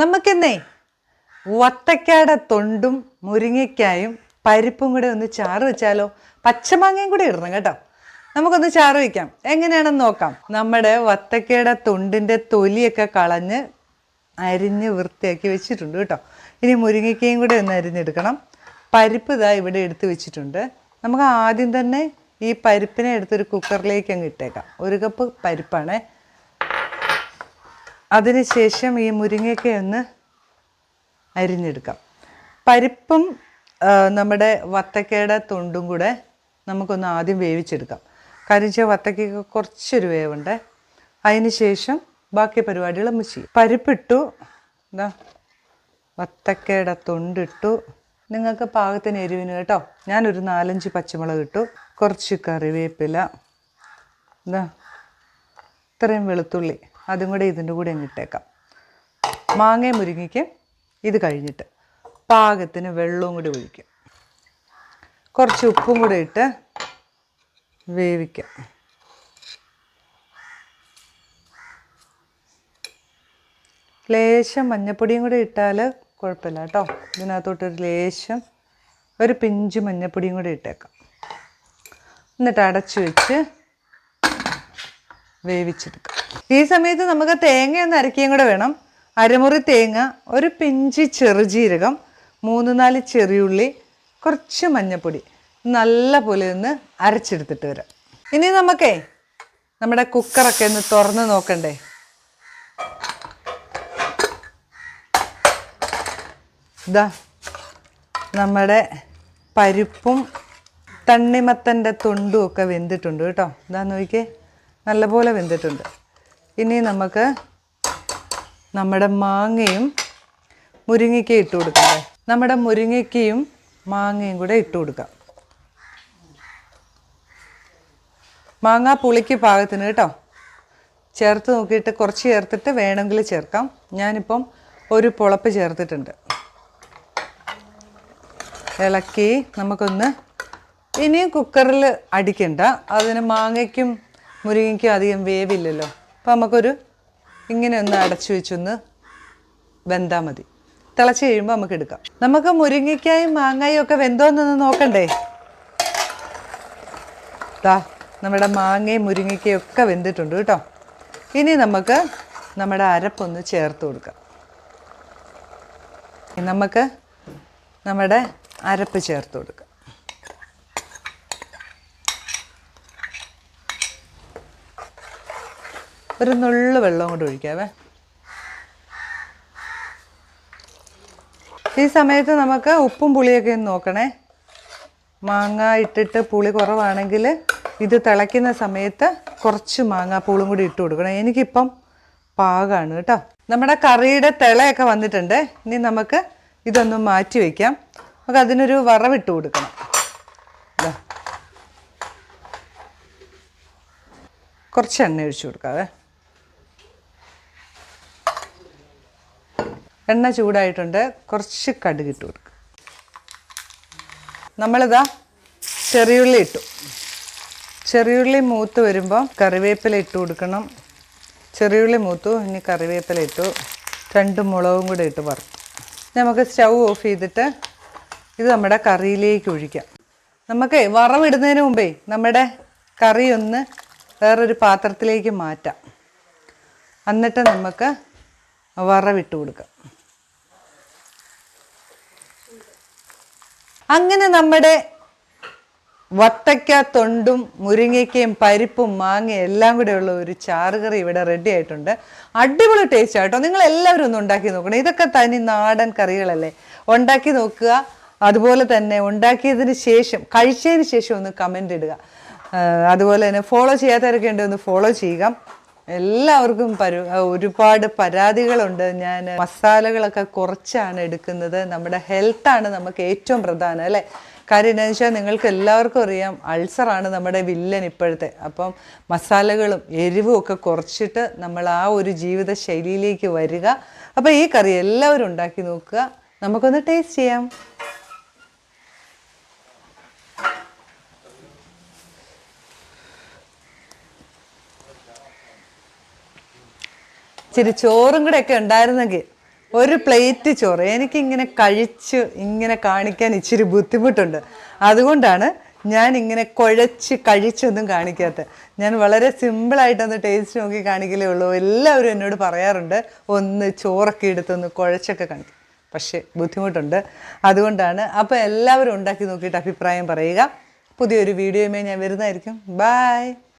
നമുക്കെന്നേ വത്തക്കാട തൊണ്ടും മുരിങ്ങയ്ക്കായും പരിപ്പും കൂടെ ഒന്ന് ചാറ് വെച്ചാലോ? പച്ചമാങ്ങയും കൂടി ഇടണം കേട്ടോ. നമുക്കൊന്ന് ചാറ് വയ്ക്കാം എങ്ങനെയാണെന്ന് നോക്കാം. നമ്മുടെ വത്തക്കയുടെ തൊണ്ടിന്റെ തൊലിയൊക്കെ കളഞ്ഞ് അരിഞ്ഞ് വൃത്തിയാക്കി വെച്ചിട്ടുണ്ട് കേട്ടോ. ഇനി മുരിങ്ങയ്ക്കയും കൂടെ ഒന്ന് അരിഞ്ഞെടുക്കണം. പരിപ്പ് ഇതാ ഇവിടെ എടുത്ത് വെച്ചിട്ടുണ്ട്. നമുക്ക് ആദ്യം തന്നെ ഈ പരിപ്പിനെ എടുത്തൊരു കുക്കറിലേക്ക് അങ്ങ് ഇട്ടേക്കാം. ഒരു കപ്പ് പരിപ്പാണേ. അതിനുശേഷം ഈ മുരിങ്ങയ്ക്ക ഒന്ന് അരിഞ്ഞെടുക്കാം. പരിപ്പും നമ്മുടെ വത്തക്കയുടെ തൊണ്ടും കൂടെ നമുക്കൊന്ന് ആദ്യം വേവിച്ചെടുക്കാം. കാര്യം വെച്ചാൽ വത്തക്കയ്ക്ക് കുറച്ചൊരു വേവുണ്ട്. അതിന് ശേഷം ബാക്കി പരിപാടികൾ നമ്മൾ ചെയ്യും. പരിപ്പിട്ടു എന്താ വത്തക്കയുടെ തൊണ്ടിട്ടു. നിങ്ങൾക്ക് പാകത്തിന് എരിവിന് കേട്ടോ. ഞാനൊരു നാലഞ്ച് പച്ചമുളക് ഇട്ടു. കുറച്ച് കറിവേപ്പില എന്താ ഇത്രയും വെളുത്തുള്ളി. അതും കൂടെ ഇതിന്റെ കൂടെ അങ്ങ് ഇട്ടേക്കാം. മാങ്ങയും മുരിങ്ങയ്ക്കും ഇത് കഴിഞ്ഞിട്ട് പാകത്തിന് വെള്ളവും കൂടി ഒഴിക്കും. കുറച്ച് ഉപ്പും കൂടെ ഇട്ട് വേവിക്കാം. ലേശം മഞ്ഞപ്പൊടിയും കൂടെ ഇട്ടാൽ കുഴപ്പമില്ല കേട്ടോ. ഇതിനകത്തോട്ടൊരു ലേശം ഒരു പിഞ്ച് മഞ്ഞപ്പൊടിയും കൂടെ ഇട്ടേക്കാം. എന്നിട്ട് അടച്ചു വെച്ച് വേവിച്ചെടുക്കാം. ഈ സമയത്ത് നമുക്ക് തേങ്ങ ഒന്ന് അരക്കുകയും കൂടെ വേണം. അരമുറി തേങ്ങ ഒരു പിഞ്ച് ചെറുജീരകം മൂന്ന് നാല് ചെറിയുള്ളി കുറച്ച് മഞ്ഞപ്പൊടി. നല്ല പോലെ ഒന്ന് അരച്ചെടുത്തിട്ട് വരാം. ഇനി നമുക്കേ നമ്മുടെ കുക്കറൊക്കെ ഒന്ന് തുറന്ന് നോക്കണ്ടേ? ഇതാ നമ്മുടെ പരിപ്പും തണ്ണിമത്തന്റെ തൊണ്ടും ഒക്കെ വെന്തിട്ടുണ്ട് കേട്ടോ. ഇതാ നോക്കിക്കേ നല്ലപോലെ വെന്തിട്ടുണ്ട്. ഇനി നമുക്ക് നമ്മുടെ മാങ്ങയും മുരിങ്ങയ്ക്കയും ഇട്ട് കൊടുക്കണ്ടേ നമ്മുടെ മുരിങ്ങയ്ക്കയും മാങ്ങയും കൂടെ ഇട്ട് കൊടുക്കാം. മാങ്ങ പുളിക്ക് പാകത്തിന് കേട്ടോ. ചേർത്ത് നോക്കിയിട്ട് കുറച്ച് ചേർത്തിട്ട് വേണമെങ്കിൽ ചേർക്കാം. ഞാനിപ്പം ഒരു പുളപ്പ് ചേർത്തിട്ടുണ്ട്. ഇളക്കി നമുക്കൊന്ന് ഇനിയും കുക്കറിൽ അടിക്കണ്ട. അതിന് മാങ്ങയ്ക്കും മുരിങ്ങയ്ക്കും അധികം വേവില്ലല്ലോ. അപ്പോൾ നമുക്കൊരു ഇങ്ങനെ ഒന്ന് അടച്ചു വെച്ചൊന്ന് വെന്താൽ മതി. തിളച്ച് കഴിയുമ്പോൾ നമുക്ക് എടുക്കാം. നമുക്ക് മുരിങ്ങയ്ക്കായും മാങ്ങായും ഒക്കെ വെന്തോന്നൊന്ന് നോക്കണ്ടേ? ദാ നമ്മുടെ മാങ്ങയും മുരിങ്ങയ്ക്കയും ഒക്കെ വെന്തിട്ടുണ്ട് കേട്ടോ. ഇനി നമുക്ക് നമ്മുടെ അരപ്പൊന്ന് ചേർത്ത് കൊടുക്കാം. നമുക്ക് നമ്മുടെ അരപ്പ് ചേർത്ത് കൊടുക്കാം. ഒരു നുള്ളു വെള്ളം കൊണ്ട് ഒഴിക്കാവേ. ഈ സമയത്ത് നമുക്ക് ഉപ്പും പുളിയൊക്കെ ഒന്ന് നോക്കണേ. മാങ്ങ ഇട്ടിട്ട് പുളി കുറവാണെങ്കിൽ ഇത് തിളയ്ക്കുന്ന സമയത്ത് കുറച്ച് മാങ്ങാപ്പൂളും കൂടി ഇട്ട് കൊടുക്കണം. എനിക്കിപ്പം പാകമാണ് കേട്ടോ. നമ്മുടെ കറിയുടെ തിളയൊക്കെ വന്നിട്ടുണ്ട്. ഇനി നമുക്ക് ഇതൊന്ന് മാറ്റി വയ്ക്കാം. നമുക്ക് അതിനൊരു വറവിട്ട് കൊടുക്കണം. കുറച്ച് എണ്ണ ഒഴിച്ചു കൊടുക്കാവേ. എണ്ണ ചൂടായിട്ടുണ്ട്. കുറച്ച് കടുക് ഇട്ട് കൊടുക്കുക നമ്മളിതാ ചെറിയുള്ളി ഇട്ടു. ചെറിയുള്ളി മൂത്ത് വരുമ്പോൾ കറിവേപ്പില ഇട്ട് കൊടുക്കണം. ചെറിയുള്ളി മൂത്തു ഇനി കറിവേപ്പില ഇട്ടു. രണ്ട് മുളകും കൂടെ ഇട്ട് വറുത്തു. നമുക്ക് സ്റ്റൗ ഓഫ് ചെയ്തിട്ട് ഇത് നമ്മുടെ കറിയിലേക്ക് ഒഴിക്കാം. നമുക്ക് വറവിടുന്നതിന് മുമ്പേ നമ്മുടെ കറി ഒന്ന് വേറൊരു പാത്രത്തിലേക്ക് മാറ്റാം. എന്നിട്ട് നമുക്ക് വറവിട്ട് കൊടുക്കാം. അങ്ങനെ നമ്മുടെ വത്തക്ക തൊണ്ടും മുരിങ്ങയ്ക്കയും പരിപ്പും മാങ്ങയും എല്ലാം കൂടെ ഉള്ള ഒരു ചാറുകറി ഇവിടെ റെഡി ആയിട്ടുണ്ട്. അടിപൊളി ടേസ്റ്റ് ആട്ടോ നിങ്ങൾ എല്ലാവരും ഒന്ന് ഉണ്ടാക്കി നോക്കണം. ഇതൊക്കെ തനി നാടൻ കറികളല്ലേ. ഉണ്ടാക്കി നോക്കുക. അതുപോലെ തന്നെ ഉണ്ടാക്കിയതിന് ശേഷം കഴിച്ചതിന് ശേഷം ഒന്ന് കമന്റ് ഇടുക. അതുപോലെ തന്നെ ഫോളോ ചെയ്യാത്തവരൊക്കെ ഉണ്ടെങ്കിൽ ഒന്ന് ഫോളോ ചെയ്യുക. എല്ലാവർക്കും പരു ഒരുപാട് പരാതികളുണ്ട്. ഞാൻ മസാലകളൊക്കെ കുറച്ചാണ് എടുക്കുന്നത്. നമ്മുടെ ഹെൽത്താണ് നമുക്ക് ഏറ്റവും പ്രധാനം അല്ലേ? കാര്യം എന്താണെന്ന് വെച്ചാൽ നിങ്ങൾക്ക് എല്ലാവർക്കും അറിയാം അൾസറാണ് നമ്മുടെ വില്ലൻ ഇപ്പോഴത്തെ. അപ്പം മസാലകളും എരിവും ഒക്കെ കുറച്ചിട്ട് നമ്മൾ ആ ഒരു ജീവിത ശൈലിയിലേക്ക് വരിക. അപ്പോൾ ഈ കറി എല്ലാവരും ഉണ്ടാക്കി നോക്കുക. നമുക്കൊന്ന് ടേസ്റ്റ് ചെയ്യാം. ഇച്ചിരി ചോറും കൂടെ ഒക്കെ ഉണ്ടായിരുന്നെങ്കിൽ ഒരു പ്ലേറ്റ് ചോറ്. എനിക്കിങ്ങനെ കഴിച്ച് ഇങ്ങനെ കാണിക്കാൻ ഇച്ചിരി ബുദ്ധിമുട്ടുണ്ട്. അതുകൊണ്ടാണ് ഞാൻ ഇങ്ങനെ കുഴച്ച് കഴിച്ചൊന്നും കാണിക്കാത്ത ഞാൻ വളരെ സിമ്പിളായിട്ടൊന്ന് ടേസ്റ്റ് നോക്കി കാണിക്കലേ ഉള്ളൂ. എല്ലാവരും എന്നോട് പറയാറുണ്ട് ഒന്ന് ചോറൊക്കെ എടുത്തൊന്ന് കുഴച്ചൊക്കെ കാണിക്കും. പക്ഷേ ബുദ്ധിമുട്ടുണ്ട്. അതുകൊണ്ടാണ് അപ്പോൾ എല്ലാവരും ഉണ്ടാക്കി നോക്കിയിട്ട് അഭിപ്രായം പറയുക. പുതിയൊരു വീഡിയോയുമായി ഞാൻ വരുന്നതായിരിക്കും. ബായ്